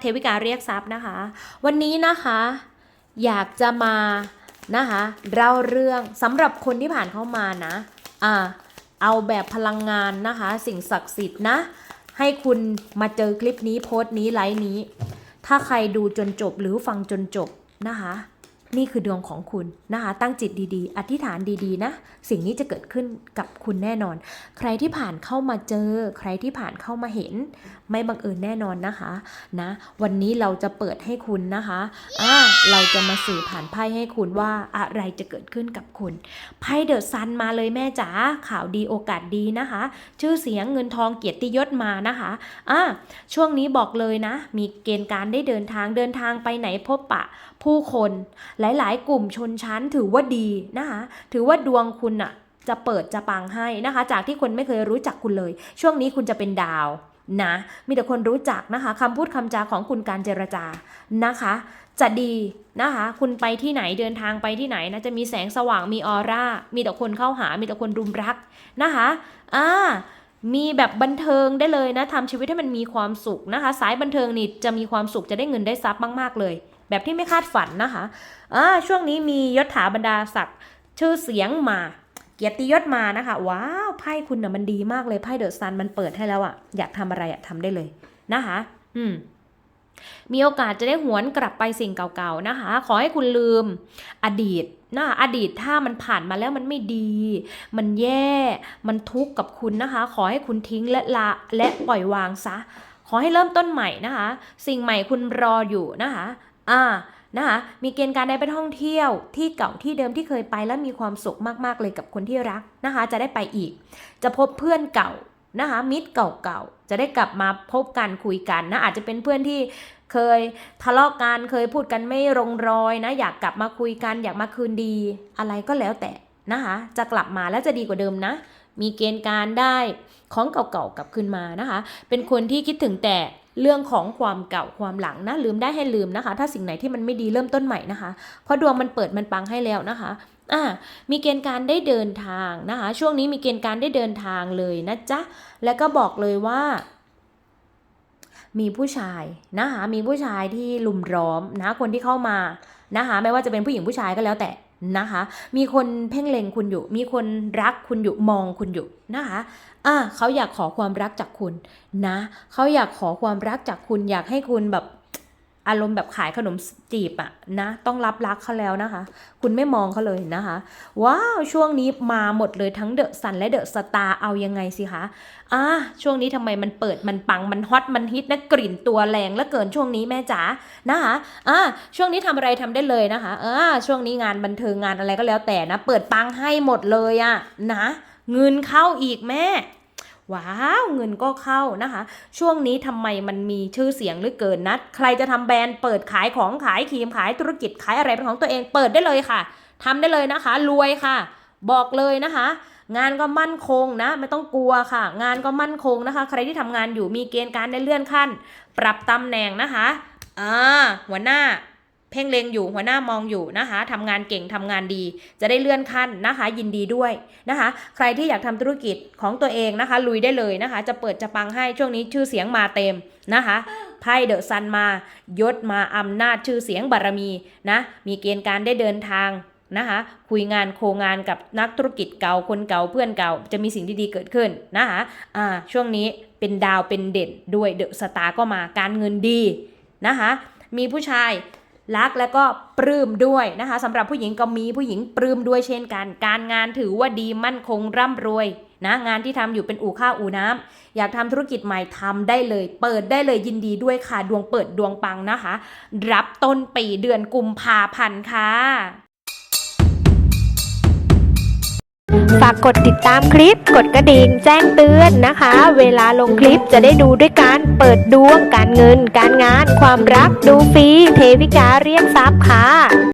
เทวิกาเรียกทรัพย์นะคะ วันนี้นะคะ อยากจะมานะคะเล่าเรื่องสำหรับคนที่ผ่านเข้ามานะอ่าเอาแบบพลังงานนะคะ สิ่งศักดิ์สิทธิ์นะ ให้คุณมาเจอคลิปนี้โพสต์นี้ไลฟ์นี้ ถ้าใครดูจนจบหรือฟังจนจบนะคะ นี่คือดวงของคุณนะคะตั้งจิตดีๆ อธิษฐานดีๆนะสิ่งนี้จะเกิดขึ้นกับคุณแน่นอน ใครที่ผ่านเข้ามาเจอ ใครที่ผ่านเข้ามาเห็น ไม่บังเอิญแน่นอนนะคะนะวันนี้เราจะเปิดให้คุณนะคะอ่าเราจะมาสื่อผ่านไพ่ให้คุณว่าอะไรจะเกิดขึ้นกับคุณไพ่เดอะซันมาเลยแม่จ๋าข่าวดีโอกาสดีนะคะ ชื่อเสียงเงินทองเกียรติยศมานะคะอ่าช่วงนี้บอกเลยนะ มีเกณฑ์การได้เดินทางเดินทางไปไหนพบปะผู้คนหลายๆ กลุ่มชนชั้นถือว่าดีนะคะถือว่าดวงคุณอะจะเปิดจะปังให้นะคะ จากที่คนไม่เคยรู้จักคุณเลย ช่วงนี้คุณจะเป็นดาวนะมีแต่คนรู้จักนะคะคำพูดคำจาของคุณการเจรจานะคะ จะดีนะคะ คุณไปที่ไหนเดินทางไปที่ไหนนะจะมีแสงสว่างมีออร่า มีแต่คนเข้าหา มีแต่คนรุมรักนะคะอ่ามีแบบบันเทิงได้เลยนะทำชีวิตให้มันมีความสุขนะคะ สายบันเทิงนี่จะมีความสุขจะได้เงินได้ทรัพย์มาก ๆ เลย แบบที่ไม่คาดฝันนะคะอ่าช่วงนี้มียศถาบรรดาศักดิ์ชื่อเสียงมาเกียรติยศมานะคะ ว้าวไพ่คุณนะ่ะมันดีมากเลยไพ่เดอะซันมันเปิดให้แล้วอะอยากทำอะไรอะทำได้เลยนะคะ อืมมีโอกาสจะได้หวนกลับไปสิ่งเก่าๆนะคะ ขอให้คุณลืมอดีตนะอดีตถ้ามันผ่านมาแล้วมันไม่ดี มันแย่มันทุกข์กับคุณนะคะ ขอให้คุณทิ้งและละและปล่อยวางซะ ขอให้เริ่มต้นใหม่นะคะ สิ่งใหม่คุณรออยู่นะคะ อ่านะคะมีเกณฑ์การได้ไปท่องเที่ยวที่เก่าที่เดิมที่เคยไปแล้วมีความสุขมากๆเลยกับคนที่รักนะคะ จะได้ไปอีก จะพบเพื่อนเก่านะคะมิตรเก่าๆจะได้กลับมาพบกันคุยกันนะอาจจะเป็นเพื่อนที่เคยทะเลาะกันเคยพูดกันไม่ลงรอยนะอยากกลับมาคุยกันอยากมาคืนดีอะไรก็แล้วแต่นะคะจะกลับมาแล้วจะดีกว่าเดิมนะ มีเกณฑ์การได้ของเก่าๆกลับคืนมานะคะ เป็นคนที่คิดถึงแต่ เรื่องของความเก่าความหลังนะลืมได้ให้ลืมนะคะ ถ้าสิ่งไหนที่มันไม่ดีเริ่มต้นใหม่นะคะ เพราะดวงมันเปิดมันปังให้แล้วนะคะอ่ามีเกณฑ์การได้เดินทางนะคะ ช่วงนี้มีเกณฑ์การได้เดินทางเลยนะจ๊ะแล้วก็บอกเลยว่ามีผู้ชายนะคะมีผู้ชายที่ลุมล้อมนะคนที่เข้ามานะคะไม่ว่าจะเป็นผู้หญิงผู้ชายก็แล้วแต่ นะคะ มีคนเพ่งเล็งคุณอยู่ มีคนรักคุณอยู่มองคุณอยู่นะคะอ่าเขาอยากขอความรักจากคุณนะ เขาอยากขอความรักจากคุณอยากให้คุณแบบ อารมณ์แบบขายขนมจีบอะนะ ต้องรับรักเขาแล้วนะคะ คุณไม่มองเขาเลยนะคะ ว้าว ช่วงนี้มาหมดเลยทั้งเดอะซันและเดอะสตาร์เอายังไงสิคะอ่าช่วงนี้ทำไมมันเปิดมันปังมันฮอตมันฮิตนะกลิ่นตัวแรงแล้วเกินช่วงนี้แม่จ๋านะคะอ่าช่วงนี้ทำอะไรทำได้เลยนะคะอ่าช่วงนี้งานบันเทิงงานอะไรก็แล้วแต่นะ เปิดปังให้หมดเลยอะนะ เงินเข้าอีกแม่ ว้าวเงินก็เข้านะคะ ช่วงนี้ทำไมมันมีชื่อเสียงหลือเกินนะใครจะทำแบรนด์เปิดขายของขายครีมขายธุรกิจขายอะไรเป็นของตัวเองเปิดได้เลยค่ะทำได้เลยนะคะ รวยค่ะ บอกเลยนะคะงานก็มั่นคงนะ ไม่ต้องกลัวค่ะ งานก็มั่นคงนะคะ ใครที่ทำงานอยู่มีเกณฑ์การได้เลื่อนขั้น ปรับตำแหน่งนะคะอ่าหัวหน้า เพ่งเลงอยู่หัวหน้ามองอยู่นะคะทำงานเก่งทำงานดี จะได้เลื่อนขั้นนะคะ ยินดีด้วยนะคะ ใครที่อยากทำธุรกิจของตัวเองนะคะ ลุยได้เลยนะคะ จะเปิดจะปังให้ช่วงนี้ชื่อเสียงมาเต็มนะคะไพ่เดอะซันมายศมาอำนาจชื่อเสียงบารมีนะมีเกณฑ์การได้เดินทางนะคะคุยงานโคงานกับนักธุรกิจเก่าคนเก่าเพื่อนเก่า จะมีสิ่งดีๆเกิดขึ้นนะคะอ่าช่วงนี้เป็นดาวเป็นเด่นด้วยเดอะสตาร์ก็มาการเงินดีนะคะมีผู้ชาย รักแล้วก็ปลื้มด้วยนะคะสำหรับผู้หญิงก็มีผู้หญิงปลื้มด้วยเช่นกัน การงานถือว่าดีมั่นคงร่ำรวยนะงานที่ทำอยู่เป็นอู่ข้าวอู่น้ำอยากทำธุรกิจใหม่ทำได้เลย เปิดได้เลยยินดีด้วยค่ะ ดวงเปิดดวงปังนะคะ รับต้นปีเดือนกุมภาพันธ์ค่ะ ฝากกดติดตามคลิป กดกระดิ่งแจ้งเตือนนะคะ เวลาลงคลิปจะได้ดูด้วยการเปิดดวงการเงิน การงาน ความรักดูฟรีเทวิกาเรียกทรัพย์ค่ะ